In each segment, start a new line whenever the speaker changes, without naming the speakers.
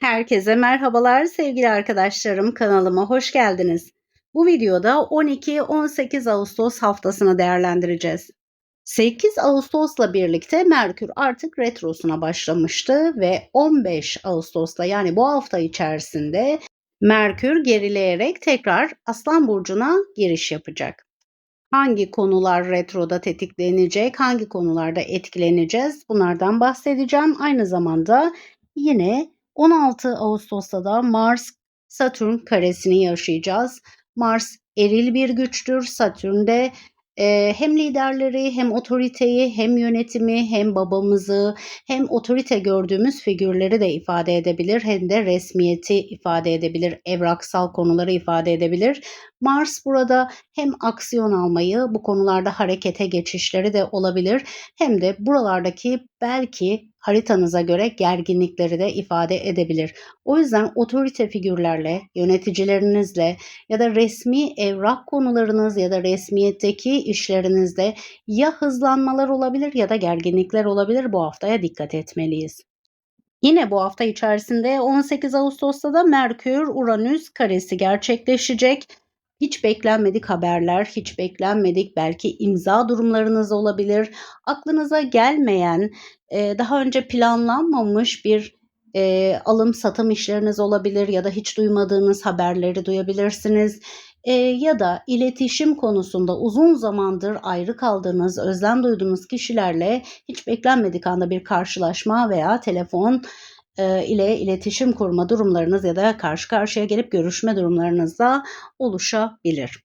Herkese merhabalar sevgili arkadaşlarım kanalıma hoş geldiniz. Bu videoda 12-18 Ağustos haftasını değerlendireceğiz. 8 Ağustos'la birlikte Merkür artık retrosuna başlamıştı ve 15 Ağustos'ta yani bu hafta içerisinde Merkür gerileyerek tekrar Aslan burcuna giriş yapacak. Hangi konular retroda tetiklenecek, hangi konularda etkileneceğiz bunlardan bahsedeceğim. Aynı zamanda yine 16 Ağustos'ta da Mars Satürn karesini yaşayacağız. Mars eril bir güçtür. Satürn de e, hem liderleri hem otoriteyi hem yönetimi hem babamızı hem otorite gördüğümüz figürleri de ifade edebilir hem de resmiyeti ifade edebilir evraksal konuları ifade edebilir Mars burada hem aksiyon almayı bu konularda harekete geçişleri de olabilir hem de buralardaki belki haritanıza göre gerginlikleri de ifade edebilir. O yüzden otorite figürlerle, yöneticilerinizle ya da resmi evrak konularınız ya da resmiyetteki işlerinizde ya hızlanmalar olabilir ya da gerginlikler olabilir. Bu haftaya dikkat etmeliyiz. Yine bu hafta içerisinde 18 Ağustos'ta da Merkür Uranüs karesi gerçekleşecek. Hiç beklenmedik haberler, hiç beklenmedik belki imza durumlarınız olabilir. Aklınıza gelmeyen, daha önce planlanmamış bir e, alım satım işleriniz olabilir ya da hiç duymadığınız haberleri duyabilirsiniz. E, ya da iletişim konusunda uzun zamandır ayrı kaldığınız, özlem duyduğunuz kişilerle hiç beklenmedik anda bir karşılaşma veya telefon e, ile iletişim kurma durumlarınız ya da karşı karşıya gelip görüşme durumlarınız da oluşabilir.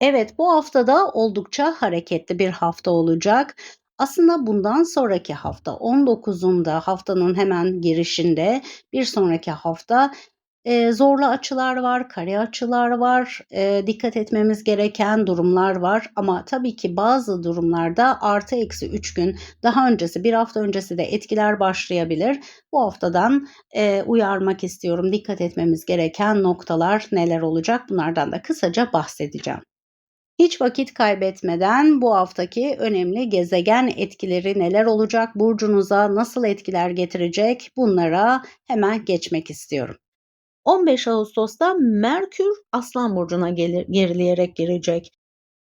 Evet bu haftada oldukça hareketli bir hafta olacak. Aslında bundan sonraki hafta 19'unda haftanın hemen girişinde bir sonraki hafta e, zorlu açılar var, kare açılar var, e, dikkat etmemiz gereken durumlar var. Ama tabii ki bazı durumlarda artı eksi 3 gün daha öncesi bir hafta öncesi de etkiler başlayabilir. Bu haftadan e, uyarmak istiyorum. Dikkat etmemiz gereken noktalar neler olacak bunlardan da kısaca bahsedeceğim. Hiç vakit kaybetmeden bu haftaki önemli gezegen etkileri neler olacak, burcunuza nasıl etkiler getirecek bunlara hemen geçmek istiyorum. 15 Ağustos'ta Merkür Aslan Burcu'na gelir, gerileyerek girecek.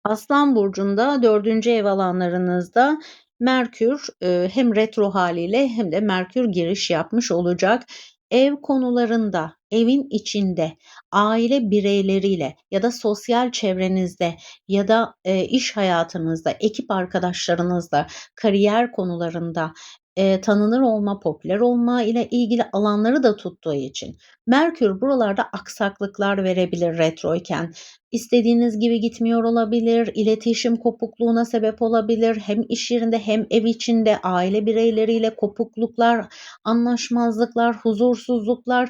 Aslan Burcu'nda dördüncü ev alanlarınızda Merkür e, hem retro haliyle hem de Merkür giriş yapmış olacak. Ev konularında, evin içinde, aile bireyleriyle ya da sosyal çevrenizde ya da e, iş hayatınızda, ekip arkadaşlarınızla, kariyer konularında e, tanınır olma, popüler olma ile ilgili alanları da tuttuğu için Merkür buralarda aksaklıklar verebilir retroyken. İstediğiniz gibi gitmiyor olabilir, iletişim kopukluğuna sebep olabilir. Hem iş yerinde hem ev içinde aile bireyleriyle kopukluklar, anlaşmazlıklar, huzursuzluklar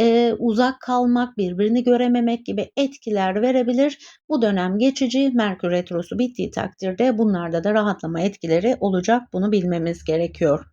e, uzak kalmak, birbirini görememek gibi etkiler verebilir. Bu dönem geçici, Merkür Retrosu bittiği takdirde bunlarda da rahatlama etkileri olacak. Bunu bilmemiz gerekiyor.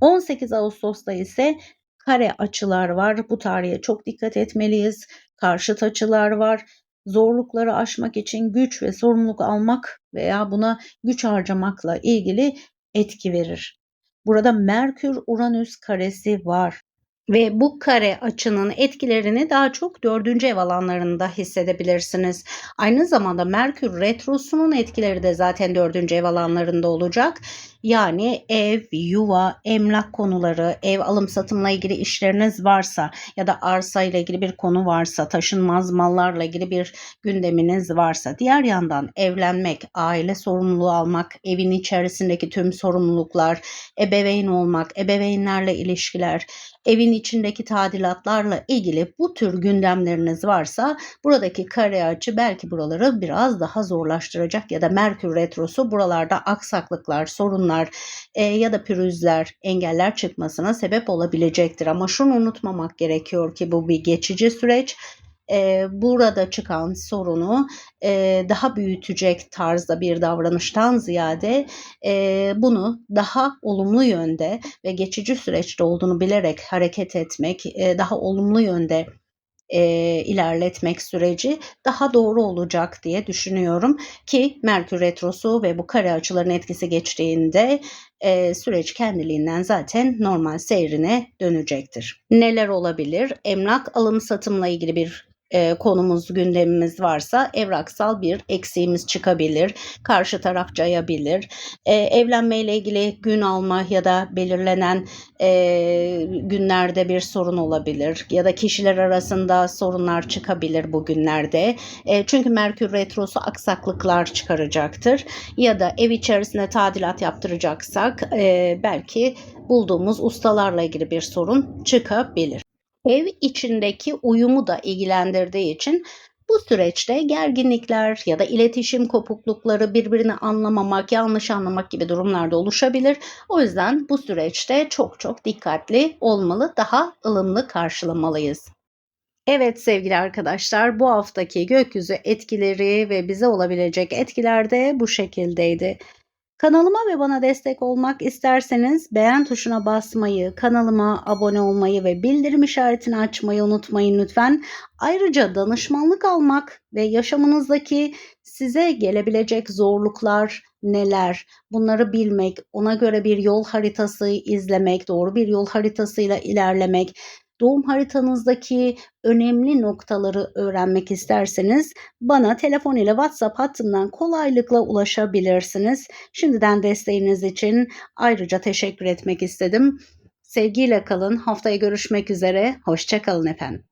18 Ağustos'ta ise kare açılar var. Bu tarihe çok dikkat etmeliyiz. Karşıt açılar var. Zorlukları aşmak için güç ve sorumluluk almak veya buna güç harcamakla ilgili etki verir. Burada Merkür Uranüs karesi var ve bu kare açının etkilerini daha çok dördüncü ev alanlarında hissedebilirsiniz. Aynı zamanda Merkür Retrosu'nun etkileri de zaten dördüncü ev alanlarında olacak. Yani ev, yuva, emlak konuları, ev alım satımla ilgili işleriniz varsa ya da arsa ile ilgili bir konu varsa, taşınmaz mallarla ilgili bir gündeminiz varsa, diğer yandan evlenmek, aile sorumluluğu almak, evin içerisindeki tüm sorumluluklar, ebeveyn olmak, ebeveynlerle ilişkiler, evin içindeki tadilatlarla ilgili bu tür gündemleriniz varsa buradaki kare açı belki buraları biraz daha zorlaştıracak ya da Merkür Retrosu buralarda aksaklıklar, sorunlar e, ya da pürüzler, engeller çıkmasına sebep olabilecektir. Ama şunu unutmamak gerekiyor ki bu bir geçici süreç e, burada çıkan sorunu e, daha büyütecek tarzda bir davranıştan ziyade e, bunu daha olumlu yönde ve geçici süreçte olduğunu bilerek hareket etmek, e, daha olumlu yönde e, ilerletmek süreci daha doğru olacak diye düşünüyorum ki Merkür Retrosu ve bu kare açıların etkisi geçtiğinde e, süreç kendiliğinden zaten normal seyrine dönecektir. Neler olabilir? Emlak alım satımla ilgili bir e, konumuz, gündemimiz varsa evraksal bir eksiğimiz çıkabilir. Karşı taraf cayabilir. E, evlenmeyle ilgili gün alma ya da belirlenen e, günlerde bir sorun olabilir. Ya da kişiler arasında sorunlar çıkabilir bu günlerde. Çünkü Merkür Retrosu aksaklıklar çıkaracaktır. Ya da ev içerisinde tadilat yaptıracaksak belki bulduğumuz ustalarla ilgili bir sorun çıkabilir ev içindeki uyumu da ilgilendirdiği için bu süreçte gerginlikler ya da iletişim kopuklukları, birbirini anlamamak, yanlış anlamak gibi durumlarda oluşabilir. O yüzden bu süreçte çok çok dikkatli olmalı, daha ılımlı karşılamalıyız. Evet sevgili arkadaşlar bu haftaki gökyüzü etkileri ve bize olabilecek etkiler de bu şekildeydi. Kanalıma ve bana destek olmak isterseniz beğen tuşuna basmayı, kanalıma abone olmayı ve bildirim işaretini açmayı unutmayın lütfen. Ayrıca danışmanlık almak ve yaşamınızdaki size gelebilecek zorluklar neler bunları bilmek, ona göre bir yol haritası izlemek, doğru bir yol haritasıyla ilerlemek doğum haritanızdaki önemli noktaları öğrenmek isterseniz bana telefon ile WhatsApp hattından kolaylıkla ulaşabilirsiniz. Şimdiden desteğiniz için ayrıca teşekkür etmek istedim. Sevgiyle kalın. Haftaya görüşmek üzere. Hoşçakalın efendim.